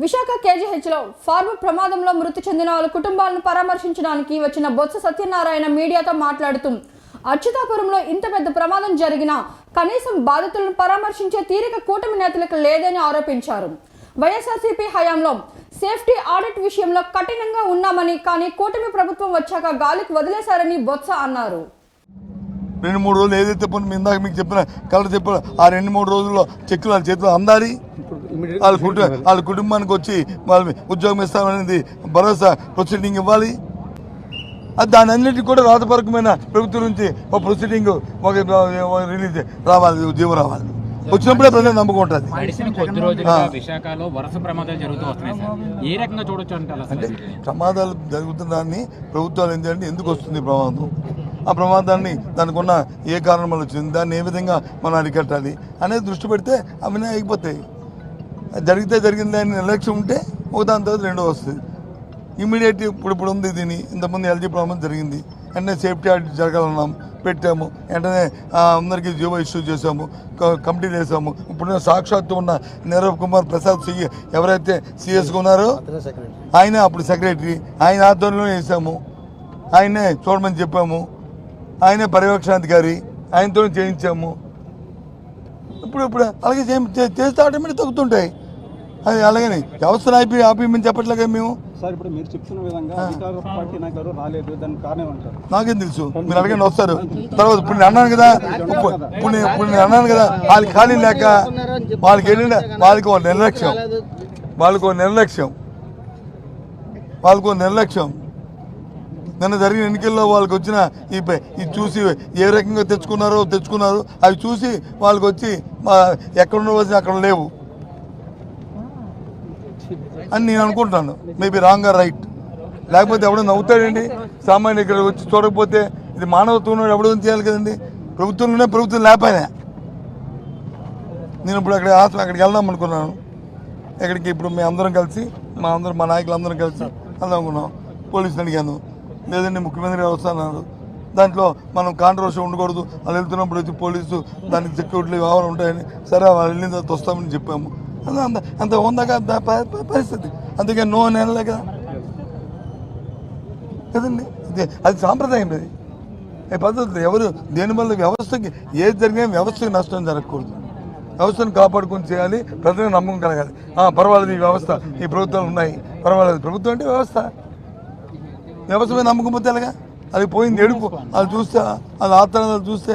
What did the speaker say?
Visakha కేజీహెచ్లో form ప్రమాదంలో మృతి చెందిన వాళ్ళ కుటుంబాలను పరామర్శించడానికి వచ్చిన బొత్స సత్యనారాయణ మీడియాతో మాట్లాడుతూ అచ్యుతాపురంలో ఇంత పెద్ద ప్రమాదం జరిగినా కనీసం బాధితులను పరామర్శించే తీరిక కూటమి నేతలకు లేదని ఆరోపించారు. వైఎస్ఆర్సీపీ హయాంలో సేఫ్టీ ఆడిట్ విషయంలో కఠినంగా ఉన్నామని కానీ కూటమి ప్రభుత్వం వచ్చాక గాలికి వదిలేశారని బొత్స అన్నారు. రెండు మూడు రోజులు ఏదైతే పని ఇందాక మీకు చెప్పిన కలర్ చెప్పిన ఆ రెండు మూడు రోజుల్లో చెక్కులు వాళ్ళ చేతిలో అందాలి? వాళ్ళ కుటుంబ వాళ్ళ కుటుంబానికి వచ్చి వాళ్ళ ఉద్యోగం ఇస్తామనేది భరోసా ప్రొసీడింగ్ ఇవ్వాలి. అది దాని అన్నిటికీ కూడా రాతపరకమైన ప్రభుత్వం నుంచి ఒక ప్రొసీడింగ్ ఒక రిలీజ్ రావాలి జీవో రావాలి. వచ్చినప్పుడే ప్రజలు నమ్మకం ఉంటుంది. గడిచిన కొద్ది రోజులుగా ఆ. విశాఖలో వరుస ప్రమాదాలు జరుగుతూ వస్తున్నాయి సార్. ఏ రకంగా చూడొచ్చు అంటారు అంటే ప్రమాదాలు జరుగుతున్నదాన్ని ప్రభుత్వాలు ఏం చేయాలంటే ఎందుకు వస్తుంది ప్రమాదం? ఆ ప్రమాదాన్ని దానికి ఉన్న ఏ కారణం వల్ల వచ్చింది? దాన్ని ఏ విధంగా మనం అరికట్టాలి? అనేది దృష్టి పెడితే అవన్నీ అయిపోతాయి. జరిగితే జరిగింది అని నిర్లక్ష్యం ఉంటే ఒక దాని తర్వాత రెండో వస్తుంది. ఇమీడియట్ ఇప్పుడు ఇప్పుడు ఉంది దీని ఇంతకుముందు ఎల్జీ ప్రమాదం జరిగింది. వెంటనే సేఫ్టీ ఆడిట్ జరగాలన్నాం పెట్టాము. వెంటనే అందరికీ జీవో ఇష్యూ చేసాము కమిటీ వేసాము ఇప్పుడు సాక్షాత్తు ఉన్న నీరవ్ కుమార్ ప్రసాద్ సి ఎవరైతే సిఎస్గా ఉన్నారో ఆయన అప్పుడు సెక్రటరీ ఆయన ఆధ్వర్యంలో వేసాము ఆయనే చూడమని చెప్పాము. ఆయనే పర్యవేక్షణాధికారి ఆయనతో చేయించాము. ఇప్పుడు ఇప్పుడు అలాగే చేస్తే ఆటోమేటిక్ తగ్గుతుంటాయి. అది అలాగని వ్యవస్థను ఆపి ఆపేయమని చెప్పట్లేగా మేము సార్ ఇప్పుడు మీరు చెప్తున్న విధంగా అధికార పార్టీ నాయకులు రాలేదు దానికి కారణం అంటారు నాకేం తెలుసు మీరు అడగండి వస్తారు తర్వాత ఇప్పుడు నేను అన్నాను కదా ఇప్పుడు ఇప్పుడు నేను- అన్నాను కదా వాళ్ళకి ఖాళీ లేక వాళ్ళకి వెళ్ళిన వాళ్ళకి ఒక నిర్లక్ష్యం వాళ్ళకి ఒక నిర్లక్ష్యం వాళ్ళకు ఒక నిర్లక్ష్యం నిన్న జరిగిన ఎన్నికల్లో వాళ్ళకి వచ్చిన ఈ ప- ఇది చూసి ఏ రకంగా తెచ్చుకున్నారో తెచ్చుకున్నారు అవి చూసి వాళ్ళకి వచ్చి ఎక్కడ ఉండవలసిన అక్కడ లేవు అని నేను అనుకుంటాను. మేబీ రాంగ్ ఆర్ రైట్ లేకపోతే ఎవడో నవ్వుతాడండి? సామాన్యులు ఇక్కడ వచ్చి చూడకపోతే ఇది మానవత్వం ఎవడో చేయాలి కదండి? ప్రభుత్వంలోనే ప్రభుత్వం లేకపోయినా. నేను ఇప్పుడు అక్కడ ఆత్మ అక్కడికి వెళ్దాం అనుకున్నాను. ఎక్కడికి ఇప్పుడు మేము అందరం కలిసి మా అందరం మా నాయకులు అందరం కలిసి వెళ్దాం అనుకున్నాం. పోలీసులు అడిగాను. లేదండి ముఖ్యమంత్రి గారు వస్తున్నారు దాంట్లో మనం కాంట్రవర్సీ ఉండకూడదు. వాళ్ళు వెళ్తున్నప్పుడు వచ్చి పోలీసు దానికి సెక్యూరిటీ వ్యవహారం ఉంటాయని సరే వాళ్ళు వెళ్ళిన తర్వాత వస్తామని చెప్పాము. అంత అంత ఉందగా పరిస్థితి అందుకే నో నెలలే కదా కదండి అది సాంప్రదాయం అది ఈ పద్ధతి ఎవరు దేనివల్ల వ్యవస్థకి ఏది జరిగినా వ్యవస్థకి నష్టం జరగకూడదు వ్యవస్థను కాపాడుకొని చేయాలి ప్రజలకు నమ్మకం కలగాలి పర్వాలేదు ఈ వ్యవస్థ ఈ ప్రభుత్వాలు ఉన్నాయి పర్వాలేదు ప్రభుత్వం అంటే వ్యవస్థ వ్యవస్థ మీద నమ్మకం పోతే ఎలాగా అది పోయింది ఎడుపు అది చూస్తే అది ఆత్రాలు చూస్తే